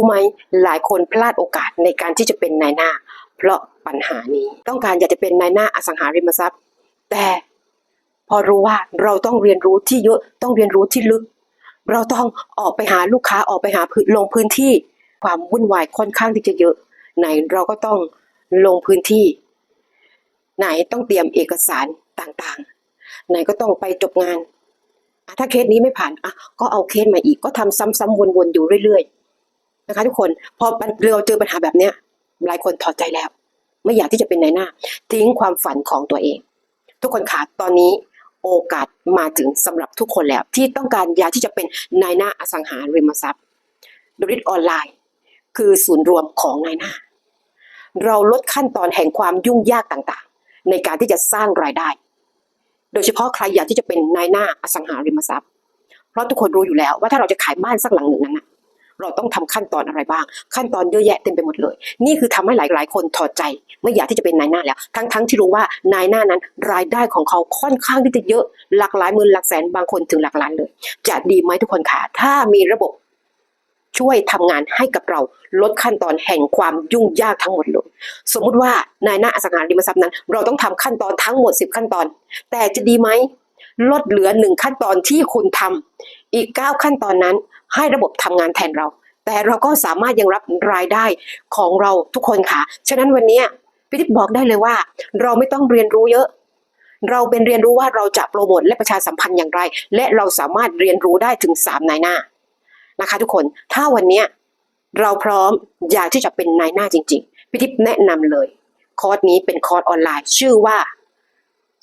รู้ไหมหลายคนพลาดโอกาสในการที่จะเป็นนายหน้า เพราะปัญหานี้ต้องการอยากจะเป็นนายหน้าอสังหาริมทรัพย์ แต่พอรู้ว่าเราต้องเรียนรู้ที่เยอะต้องเรียนรู้ที่ลึก เราต้องออกไปหาลูกค้าออกไปหาพื้นลงพื้นที่ความวุ่นวายค่อนข้างที่จะเยอะ ไหนเราก็ต้องลงพื้นที่ ไหนต้องเตรียมเอกสารต่างๆ ไหนก็ต้องไปจบงานถ้าเคสนี้ไม่ผ่านอะก็เอาเคสมาอีกก็ทำซ้ำๆวนๆอยู่เรื่อยๆ นะคะทุกคน พอเราเจอปัญหาแบบเนี้ยหลายคนถอดใจแล้ว ไม่อยากที่จะเป็นนายหน้า ทิ้งความฝันของตัวเอง ทุกคนค่ะตอนนี้โอกาสมาถึงสำหรับทุกคนแล้ว ที่ต้องการอยากที่จะเป็นนายหน้าอสังหาริมทรัพย์บริษัทออนไลน์ คือศูนย์รวมของนายหน้า เราลดขั้นตอนแห่งความยุ่งยากต่างๆ ในการที่จะสร้างรายได้ โดยเฉพาะใครอยากที่จะเป็นนายหน้าอสังหาริมทรัพย์ เพราะทุกคนรู้อยู่แล้วว่าถ้าเราจะขายบ้านสักหลังหนึ่งนั้นนะ เราต้องทำขั้นตอนอะไรบ้าง ขั้นตอนเยอะแยะเต็มไปหมดเลย นี่คือทำให้หลายๆคนถอดใจ ไม่อยากที่จะเป็นนายหน้าแล้ว ทั้งๆที่รู้ว่านายหน้านั้นรายได้ของเขาค่อนข้างที่จะเยอะหลักหลายหมื่นหลักแสนบางคนถึงหลักล้านเลย จะดีไหมทุกคนคะถ้ามีระบบช่วยทำงานให้กับเราลดขั้นตอนแห่งความยุ่งยากทั้งหมดเลย สมมุติว่านายหน้าอสังหาริมทรัพย์นั้น เราต้องทำขั้นตอนทั้งหมด 10 ขั้นตอน แต่จะดีไหมลดเหลือหนึ่งขั้นตอนที่คุณทำอีก 9 ขั้นตอนนั้น ให้ระบบทำงานแทนเรา แต่เราก็สามารถยังรับรายได้ของเราทุกคนค่ะ ฉะนั้นวันนี้พี่ทิพย์บอกได้เลยว่า เราไม่ต้องเรียนรู้เยอะ เราเป็นเรียนรู้ว่าเราจะโปรโมทและประชาสัมพันธ์อย่างไร และเราสามารถเรียนรู้ได้ถึง3นายหน้านะคะ ทุกคนถ้าวันนี้เราพร้อมอยากที่จะเป็นนายหน้าจริง ๆ พี่ทิพย์แนะนำเลย คอร์สนี้เป็นคอร์สออนไลน์ ชื่อว่า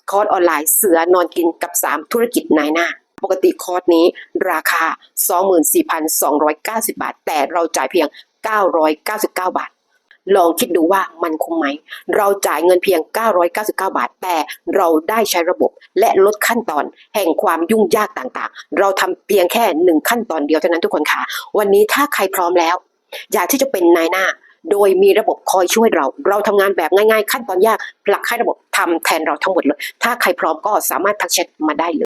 คอร์สออนไลน์เสือนอนกินกับ 3 ธุรกิจนายหน้า ปกติคอร์สนี้ราคา 24,290 บาท แต่เราจ่ายเพียง 999 บาท ลองคิดดูว่ามันคุ้มไหม เราจ่ายเงินเพียง 999 บาท แต่เราได้ใช้ระบบและลดขั้นตอน แห่งความยุ่งยากต่างๆ เราทำเพียงแค่หนึ่งขั้นตอนเดียวเท่านั้นทุกคนค่ะ วันนี้ถ้าใครพร้อมแล้ว อยากที่จะเป็นนายหน้าโดยมีระบบคอยช่วยเรา เราทำงานแบบง่ายๆ ขั้นตอนยากผลักให้ระบบทำแทนเราทั้งหมดเลย ถ้าใครพร้อมก็สามารถทักแชทมาได้เลย